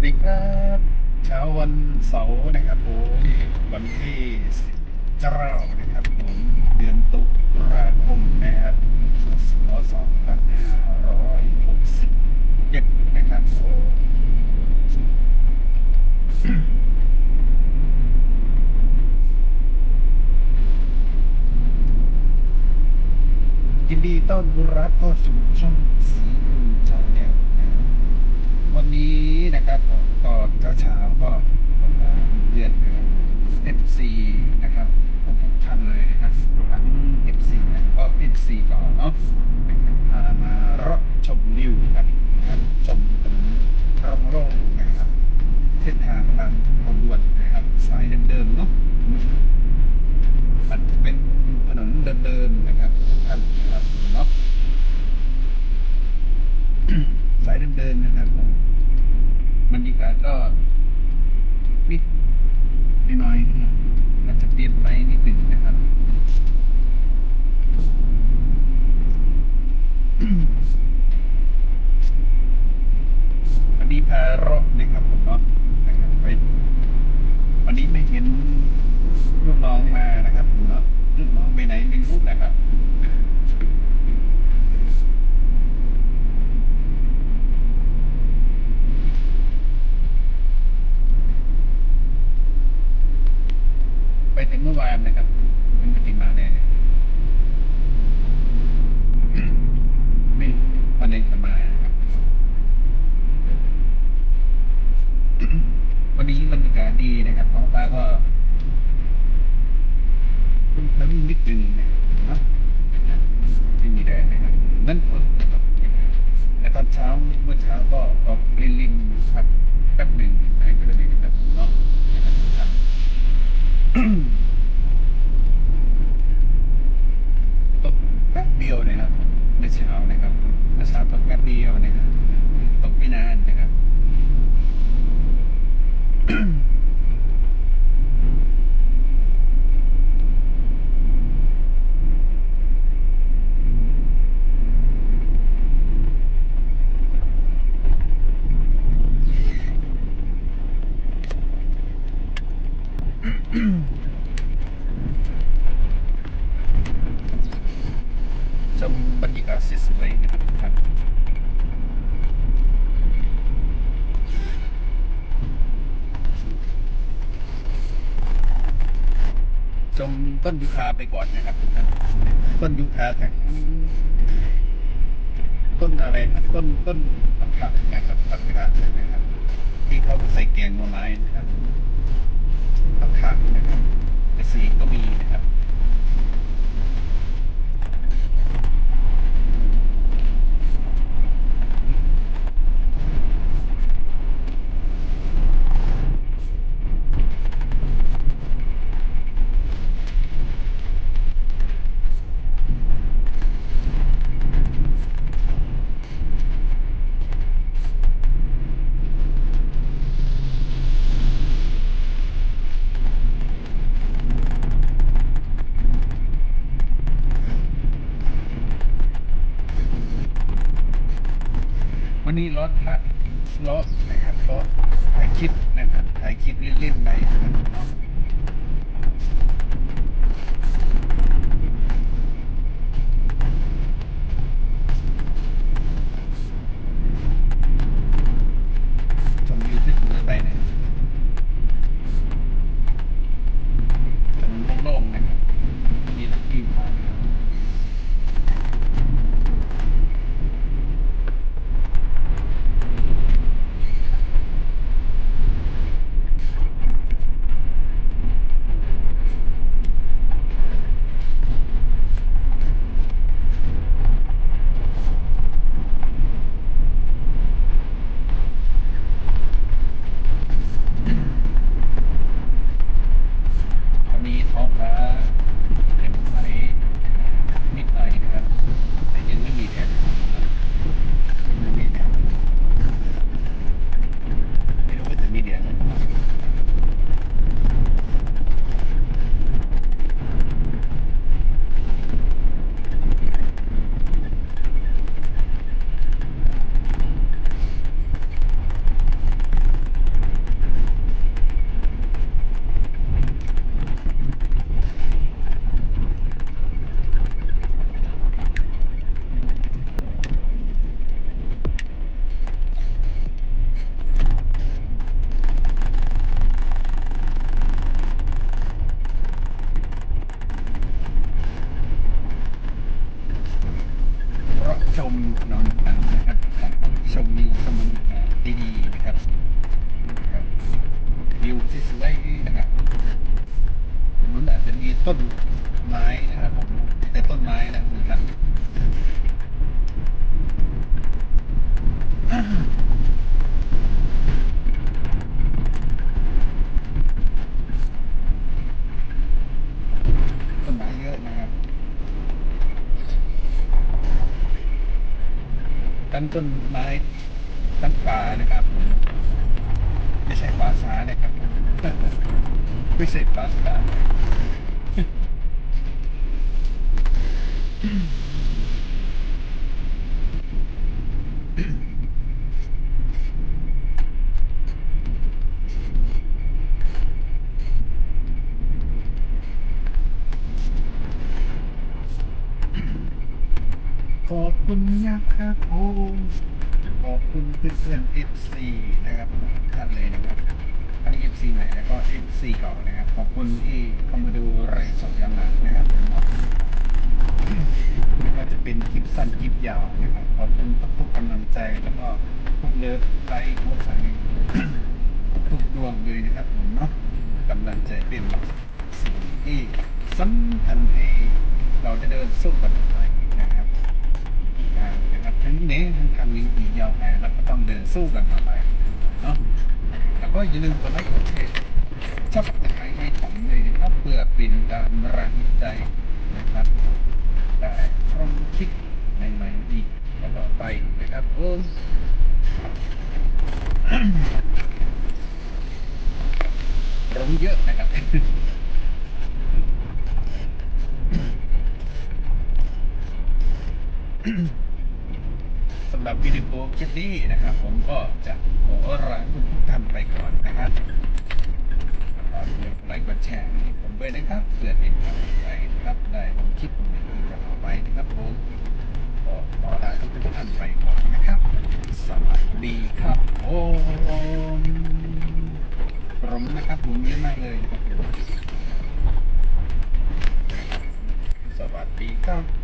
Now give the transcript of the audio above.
วัสดีครับเช้าวันเสาร์นะครับผมวันที่สิบเจ้านะครับผมเดือนตุลาคมนะครับศสองพันห้าร้อยหกสิบเจ็ดนะครับผมยินดีต้อนรับเข้าสู่ช่องสีชาแนลนะครับ วันนี้นะครับผมตอนเช้าๆก็เรียนเอฟซีนะครับทุกๆท่านเลยนะครับทั้งเอฟซีนะก็เอฟซีก่อนเนาะนะครับพามารับชมวิวกันนะครับชมถนนร่องโร่งนะครับ เส้นทางทางขบวนนะครับ สายเดิมๆเนาะมันเป็นถนนเดิมๆนะครับทุกท่านนะครับเนาะ สาย เดิมๆนะครับผมบรรยากาศก็นิดน้อยๆนะครับอาจจะเปลี่ยนไปนิดหนึ่งนะครับวันนี้พารถนะครับผมเนาะนะครับไปวันนี้ไม่เห็นลูกน้องมานะครับผมเนาะลูกน้องไปไหนไม่รู้นะครับ ไป ถึงเมื่อวานนะครับ มันไม่ติดมาแน่ไม่วันนี้จะมาครับ วันนี้บรรยากาศดีนะครับของป้าก็แล้วมีนิดนึงนะครับไม่มีแดดนะครับนั่นนะครับแต่ตอนเช้าเมื่อเช้าก็ออกลินลินครับแป๊บหนึ่งหายไปเลยนะครับเนาะนะครับทุกท่าน ตกแป๊บเดียวนะครับเมื่อเช้านะครับเมื่อเช้าตกแป๊บเดียวนะครับตกไม่นานนะครับ ชมบรรยากาศสวยๆนะครับทุกท่าน ชมต้นยูคาไปก่อนนะครับ ต้นยูคาแต่ต้นอะไรนะต้นต้นผักนะครับผักกาดนะครับ ที่เขาใส่แกงหน่อไม้นะครับผักกาดนะครับแต่สีก็มีนะครับ วันนี้รถพั กรถนะครับรถถ่ายคลิปนะครับถ่ายคลิปเล่นๆไปนะครับเนาะชมวิวที่สวยไปเนี่ยถนนโล่งๆนะครับมีรถวิ่งผ่านนะครับ ถนนอนนะครับชมวิวชมบรรดีๆนะครับวิวที่สวยนะครับตรงนู้นอาจจะมีต้นไม้นะครับผมแต่ต้นไม้นะครับ ต้นไม้เยอะนะครับ ทั้งต้นไม้ทั้งป่านะครับ ไม่ใช่ป่าสานะครับ ไม่ใช่ป่าสาขอบคุณนะครับโอ้ขอบ คุณเพื่อนๆ FC นะครับทุกท่านเลยนะครับทั้ง FC ใหม่แล้วก็ FC เก่านะครับ ขอบคุณที่เข้ามาดูไลฟ์สดย้อนหลังนะครับไม่ว่าจะเป็นคลิปสั้นคลิปยาวนะครับขอบคุณทุกกำลังใจแล้วก็ทุกเลิฟไลค์ทุกสายทุกดวงเลยนะครับผมเนาะกำลังใจเป็นสิ่งที่สำคัญให้เราจะเดินสู้กัน รั้งนี้ทั้งทางนี้อีกยาวไกลเราก็ต้องเดินสู้กันต่อไปเนาะแล้วก็อย่าลืมกดไลค์กดแชร์ชอบติดไลค์ให้ผมเลยนะครับเพื่อเป็นการรังใจนะครับได้พร้อมคลิปใหม่ๆอีกต่อไปนะครับโอ้รู้เยอะนะครับ สำหรับวิดีโอ คลิปนี้นะครับ ผมก็จะขอลาทุกท่านไปก่อนนะครับฝากกดไลค์กดแชร์ให้ผมด้วยนะครับเพื่อเป็นกำลังใจนะครับได้ลงคลิปใหม่ๆต่อไปนะครับผมก็ขอลาทุกท่านไปก่อนนะครับ สวัสดีครับโอ้รมนะครับผมเยอะมากเลยนะครับผมสวัสดีครับ